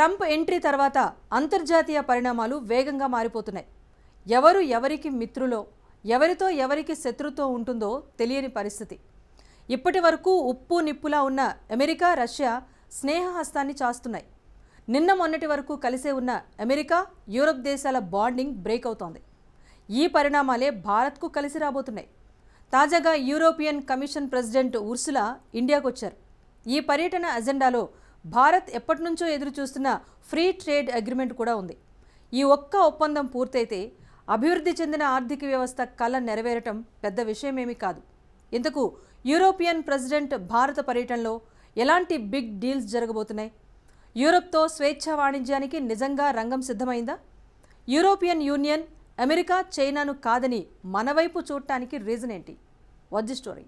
Trump entry తర్వాత అంతర్జాతీయ పరిణామాలు వేగంగా మారిపోతున్నాయి. ఎవరు ఎవరికి మిత్రులో ఎవరితో ఎవరికి శత్రుత్వం ఉంటుందో తెలియని పరిస్థితి. ఇప్పటి వరకు ఉప్పు నిప్పులా ఉన్న అమెరికా రష్యా స్నేహహస్తాన్ని చాస్తున్నాయి. నిన్న మొన్నటి వరకు కలిసే ఉన్న అమెరికా యూరప్ దేశాల బాండింగ్ బ్రేక్ అవుతోంది. ఈ పరిణామాలే భారత్కు కలిసి రాబోతున్నాయి. తాజాగా యూరోపియన్ కమిషన్ ప్రెసిడెంట్ ఉర్సులా ఇండియాకు వచ్చారు ఈ పర్యటన అజెండాలో భారత్ ఎప్పటి నుంచో ఎదురు చూస్తున్న ఫ్రీ ట్రేడ్ అగ్రిమెంట్ కూడా ఉంది. ఈ ఒక్క ఒప్పందం పూర్తయితే అభివృద్ధి చెందిన ఆర్థిక వ్యవస్థ కళ నెరవేరటం పెద్ద విషయమేమీ కాదు. ఇంతకు యూరోపియన్ ప్రెసిడెంట్ భారత పర్యటనలో ఎలాంటి బిగ్ డీల్స్ జరగబోతున్నాయి? యూరప్తో స్వేచ్ఛా వాణిజ్యానికి నిజంగా రంగం సిద్ధమైందా? యూరోపియన్ యూనియన్ అమెరికా చైనాను కాదని మనవైపు చూడటానికి రీజన్ ఏంటి? వద్ది స్టోరీ.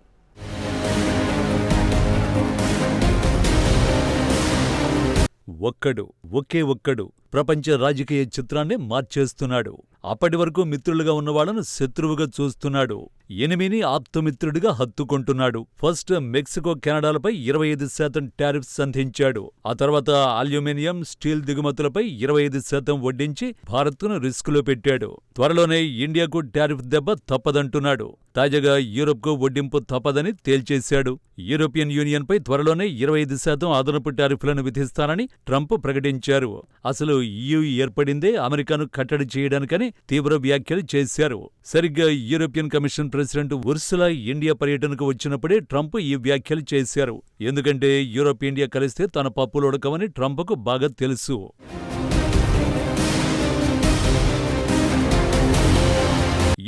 ఒక్కడు ఒకే ఒక్కడు ప్రపంచ రాజకీయ చిత్రాన్ని మార్చేస్తున్నాడు. అప్పటి వరకు మిత్రులుగా ఉన్నవాళ్ళను శత్రువుగా చూస్తున్నాడు. ఎనిమిని ఆప్తమిత్రుడిగా హత్తుకుంటున్నాడు. ఫస్ట్ మెక్సికో కెనడాలపై ఇరవై ఐదు శాతం టారిఫ్ సంధించాడు. ఆ తర్వాత అల్యూమినియం స్టీల్ దిగుమతులపై ఇరవై ఐదు శాతం వడ్డించి భారత్ను రిస్కులో పెట్టాడు. త్వరలోనే ఇండియాకు టారిఫ్ దెబ్బ తప్పదంటున్నాడు. తాజాగా యూరప్కు వడ్డింపు తప్పదని తేల్చేశాడు. యూరోపియన్ యూనియన్పై త్వరలోనే ఇరవై ఐదు శాతం అదనపు టారిఫ్లను విధిస్తానని ట్రంప్ ప్రకటించారు. అసలు ఈయూ ఏర్పడిందే అమెరికాను కట్టడి చేయడానికని తీవ్ర వ్యాఖ్యలు చేశారు. సరిగ్గా European Commission president Ursula India పర్యటనకు వచ్చినప్పుడే ట్రంప్ ఈ వ్యాఖ్యలు చేశారు. ఎందుకంటే యూరోప్ ఇండియా కలిస్తే తన పప్పులు ఉడకమని ట్రంప్కు బాగా తెలుసు.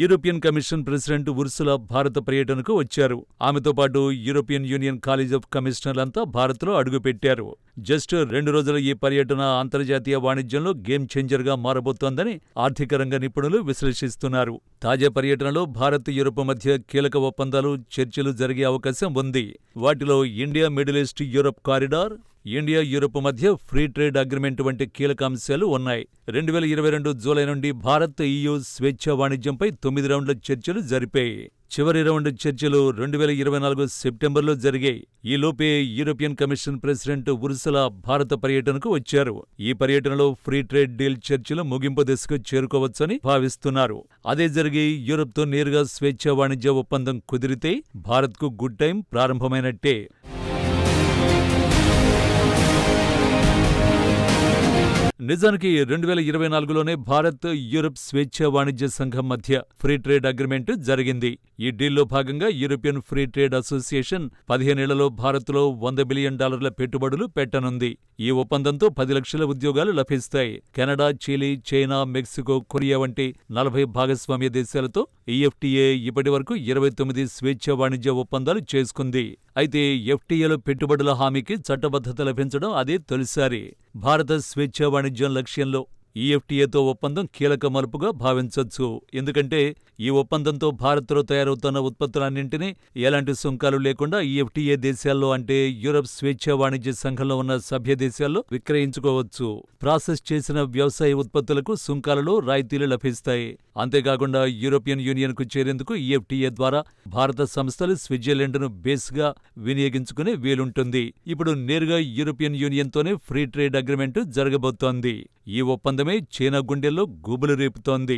యూరోపియన్ కమిషన్ ప్రెసిడెంట్ ఉర్సులా భారత పర్యటనకు వచ్చారు. ఆమెతో పాటు యూరోపియన్ యూనియన్ కాలేజ్ ఆఫ్ కమిషనర్లంతా భారత్లో అడుగుపెట్టారు జస్ట్ రెండు రోజుల ఈ పర్యటన అంతర్జాతీయ వాణిజ్యంలో గేమ్ చేంజర్గా మారబోతోందని ఆర్థిక రంగ నిపుణులు విశ్లేషిస్తున్నారు. తాజా పర్యటనలో భారత్ యూరోప్ మధ్య కీలక ఒప్పందాలు చర్చలు జరిగే అవకాశం ఉంది. వాటిలో India Middle East Europe corridor India Europe మధ్య ఫ్రీ ట్రేడ్ అగ్రిమెంట్ వంటి కీలక అంశాలు ఉన్నాయి. రెండు వేల ఇరవై రెండు జూలై నుండి భారత్ ఈయూ స్వేచ్ఛ వాణిజ్యంపై తొమ్మిది రౌండ్ల చర్చలు జరిపాయి. చివరి రౌండ్ చర్చలు రెండు వేల ఇరవై నాలుగు సెప్టెంబర్లో జరిగాయి. ఈలోపే యూరోపియన్ కమిషన్ ప్రెసిడెంట్ ఉరుసల భారత పర్యటనకు వచ్చారు. ఈ పర్యటనలో ఫ్రీ ట్రేడ్ డీల్ చర్చలు ముగింపు దశకు చేరుకోవచ్చని భావిస్తున్నారు. అదే జరిగి యూరప్తో నేరుగా స్వేచ్ఛ వాణిజ్య ఒప్పందం కుదిరితే భారత్కు గుడ్ టైం ప్రారంభమైనట్టే. నిజానికి రెండు వేల ఇరవై నాలుగులోనే భారత్ యూరప్ స్వేచ్ఛ వాణిజ్య సంఘం మధ్య ఫ్రీ ట్రేడ్ అగ్రిమెంట్ జరిగింది. ఈ డీల్లో భాగంగా యూరోపియన్ ఫ్రీ ట్రేడ్ అసోసియేషన్ పదిహేనేళ్ళలో భారత్లో వంద బిలియన్ డాలర్ల పెట్టుబడులు పెట్టనుంది. ఈ ఒప్పందంతో పది లక్షల ఉద్యోగాలు లభిస్తాయి. Canada Chile China Mexico Korea వంటి నలభై భాగస్వామ్య దేశాలతో ఈఎఫ్టీఏ ఇప్పటి వరకు ఇరవై తొమ్మిది స్వేచ్ఛ వాణిజ్య ఒప్పందాలు చేసుకుంది. అయితే ఎఫ్టీఏలో పెట్టుబడుల హామీకి చట్టబద్ధత లభించడం అదే తొలిసారి. భారత స్వేచ్ఛ వాణిజ్యం లక్ష్యంలో ఈఎఫ్టీఏతో ఒప్పందం కీలక మలుపుగా భావించొచ్చు. ఎందుకంటే ఈ ఒప్పందంతో భారత్లో తయారవుతున్న ఉత్పత్తులన్నింటినీ ఎలాంటి సుంకాలు లేకుండా ఈఎఫ్టీఏ దేశాల్లో అంటే యూరప్ స్వేచ్ఛ వాణిజ్య సంఘంలో ఉన్న సభ్య దేశాల్లో విక్రయించుకోవచ్చు. ప్రాసెస్ చేసిన వ్యవసాయ ఉత్పత్తులకు సుంకాలలో రాయితీలు లభిస్తాయి. అంతేకాకుండా యూరోపియన్ యూనియన్కు చేరేందుకు ఈఎఫ్టీఏ ద్వారా భారత సంస్థలు స్విట్జర్లాండ్ను బేస్గా వినియోగించుకునే వీలుంటుంది. ఇప్పుడు నేరుగా యూరోపియన్ యూనియన్తోనే ఫ్రీ ట్రేడ్ అగ్రిమెంటు జరగబోతోంది. ఈ ఒప్పందం ఒప్పందమే చైనా గుండెల్లో గుబులు రేపుతోంది.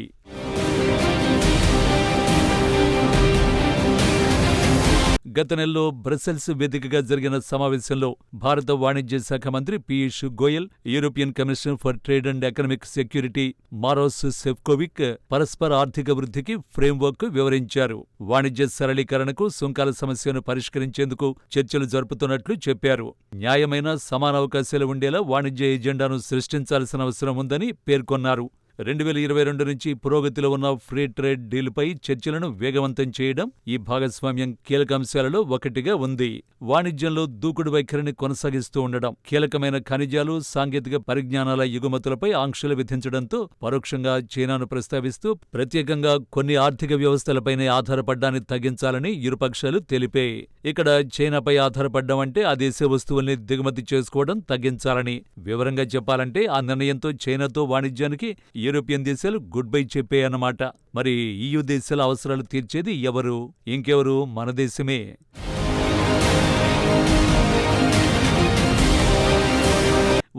గత నెలలో బ్రసెల్స్ వేదికగా జరిగిన సమావేశంలో భారత వాణిజ్య శాఖ మంత్రి Piyush Goyal European Commission for trade and economic security Maros Sefcovic పరస్పర ఆర్థిక వృద్ధికి ఫ్రేమ్వర్క్ వివరించారు. వాణిజ్య సరళీకరణకు సుంకాల సమస్యను పరిష్కరించేందుకు చర్చలు జరుపుతున్నట్లు చెప్పారు. న్యాయమైన సమాన అవకాశాలు ఉండేలా వాణిజ్య ఎజెండాను సృష్టించాల్సిన అవసరం ఉందని పేర్కొన్నారు. రెండు వేల ఇరవై రెండు నుంచి పురోగతిలో ఉన్న ఫ్రీ ట్రేడ్ డీల్పై చర్చలను వేగవంతం చేయడం ఈ భాగస్వామ్యం కీలక అంశాలలో ఒకటిగా ఉంది. వాణిజ్యంలో దూకుడు వైఖరిని కొనసాగిస్తూ ఉండడం కీలకమైన ఖనిజాలు సాంకేతిక పరిజ్ఞానాల ఎగుమతులపై ఆంక్షలు విధించడంతో పరోక్షంగా చైనాను ప్రస్తావిస్తూ ప్రత్యేకంగా కొన్ని ఆర్థిక వ్యవస్థలపైనే ఆధారపడ్డాన్ని తగ్గించాలని ఇరుపక్షాలు తెలిపాయి. ఇక్కడ చైనాపై ఆధారపడ్డం అంటే ఆ దేశ వస్తువుల్ని దిగుమతి చేసుకోవడం తగ్గించాలని. వివరంగా చెప్పాలంటే ఆ నిర్ణయంతో చైనాతో వాణిజ్యానికి యూరోపియన్ దేశాలు గుడ్ బై చెప్పాయన్నమాట మరి ఈయూ దేశాల అవసరాలు తీర్చేది ఎవరు? ఇంకెవరు? మన దేశమే.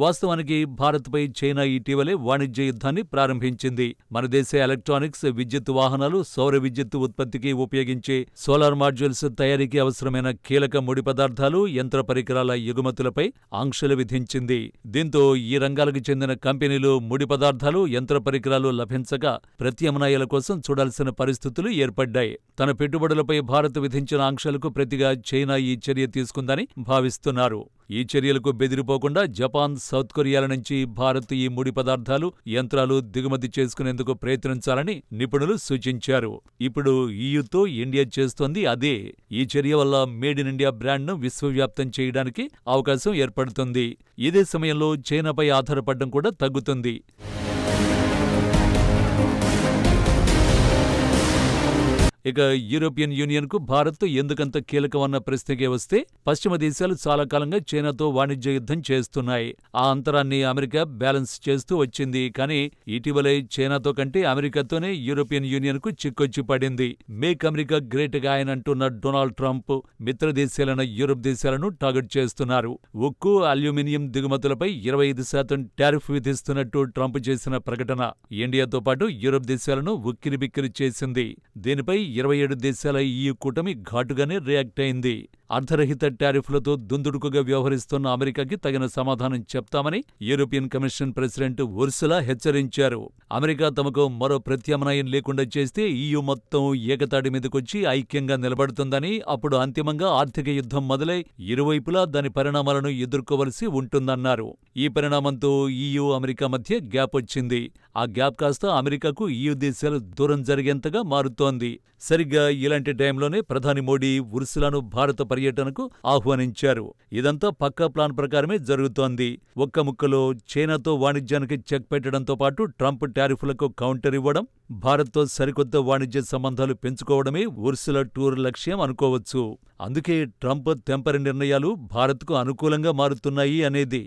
వాస్తవానికి భారత్పై చైనా ఇటీవలే వాణిజ్య యుద్ధాన్ని ప్రారంభించింది. మన దేశ ఎలక్ట్రానిక్స్ విద్యుత్ వాహనాలు సౌర విద్యుత్ ఉత్పత్తికి ఉపయోగించే సోలార్ మాడ్యూల్స్ తయారీకి అవసరమైన కీలక ముడి పదార్థాలు యంత్ర పరికరాల ఎగుమతులపై ఆంక్షలు విధించింది. దీంతో ఈ రంగాలకు చెందిన కంపెనీలు ముడి పదార్థాలు యంత్ర పరికరాలు లభించక ప్రత్యామ్నాయాల కోసం చూడాల్సిన పరిస్థితులు ఏర్పడ్డాయి. తన పెట్టుబడులపై భారత్ విధించిన ఆంక్షలకు ప్రతిగా చైనా ఈ చర్య తీసుకుందని భావిస్తున్నారు. ఈ చర్యలకు బెదిరిపోకుండా జపాన్ సౌత్ కొరియాల నుంచి భారత్ ఈ ముడి పదార్థాలు యంత్రాలు దిగుమతి చేసుకునేందుకు ప్రయత్నించాలని నిపుణులు సూచించారు. ఇప్పుడు ఈయుతో ఇండియా చేస్తోంది అదే. ఈ చర్య వల్ల మేడ్ ఇన్ ఇండియా బ్రాండ్ను విశ్వవ్యాప్తం చేయడానికి అవకాశం ఏర్పడుతుంది. ఇదే సమయంలో చైనాపై ఆధారపడడం కూడా తగ్గుతుంది. ఇక యూరోపియన్ యూనియన్కు భారత్ ఎందుకంత కీలకమన్న ప్రశ్నకే వస్తే పశ్చిమ దేశాలు చాలా కాలంగా చైనాతో వాణిజ్య యుద్ధం చేస్తున్నాయి. ఆ అంతరాన్ని అమెరికా బ్యాలెన్స్ చేస్తూ వచ్చింది. కానీ ఇటీవలే చైనాతో కంటే అమెరికాతోనే యూరోపియన్ యూనియన్కు చిక్కొచ్చి పడింది. మేక్ అమెరికా గ్రేట్గా ఆయన అంటున్న డొనాల్డ్ ట్రంప్ మిత్ర దేశాలైన యూరోప్ దేశాలను టార్గెట్ చేస్తున్నారు. ఉక్కు అల్యూమినియం దిగుమతులపై ఇరవై ఐదు శాతం టారిఫ్ విధిస్తున్నట్టు ట్రంప్ చేసిన ప్రకటన. ఇండియాతో పాటు యూరోప్ దేశాలను ఉక్కిరిబిక్కిరి చేసింది. దీనిపై ఇరవై ఏడు దేశాల ఈ కూటమి ఘాటుగానే రియాక్ట్ అయింది. అర్ధరహిత టారిఫ్లతో దుందుడుకుగా వ్యవహరిస్తున్న అమెరికాకి తగిన సమాధానం చెప్తామని యూరోపియన్ కమిషన్ ప్రెసిడెంట్ ఉర్సులా హెచ్చరించారు. అమెరికా తమకు మరో ప్రత్యామ్నాయం లేకుండా చేస్తే ఈయూ మొత్తం ఏకతాటి మీదకొచ్చి ఐక్యంగా నిలబడుతుందని అప్పుడు అంతిమంగా ఆర్థిక యుద్ధం మొదలై ఇరువైపులా దాని పరిణామాలను ఎదుర్కోవలసి ఉంటుందన్నారు. ఈ పరిణామంతో ఈయూ అమెరికా మధ్య గ్యాప్ వచ్చింది. ఆ గ్యాప్ కాస్త అమెరికాకు ఈయూ దేశాలు దూరం జరిగేంతగా మారుతోంది. సరిగ్గా ఇలాంటి టైంలోనే ప్రధాని మోడీ ఉర్సులాను భారత పర్యటనకు ఆహ్వానించారు. ఇదంతా పక్కా ప్లాన్ ప్రకారమే జరుగుతోంది. ఒక్క ముక్కలో చైనాతో వాణిజ్యానికి చెక్ పెట్టడంతో పాటు ట్రంప్ టారిఫ్లకు కౌంటర్ ఇవ్వడం భారత్తో సరికొత్త వాణిజ్య సంబంధాలు పెంచుకోవడమే ఉర్సుల టూర్ లక్ష్యం అనుకోవచ్చు. అందుకే ట్రంప్ తెంపరి నిర్ణయాలు భారత్కు అనుకూలంగా మారుతున్నాయి అనేది.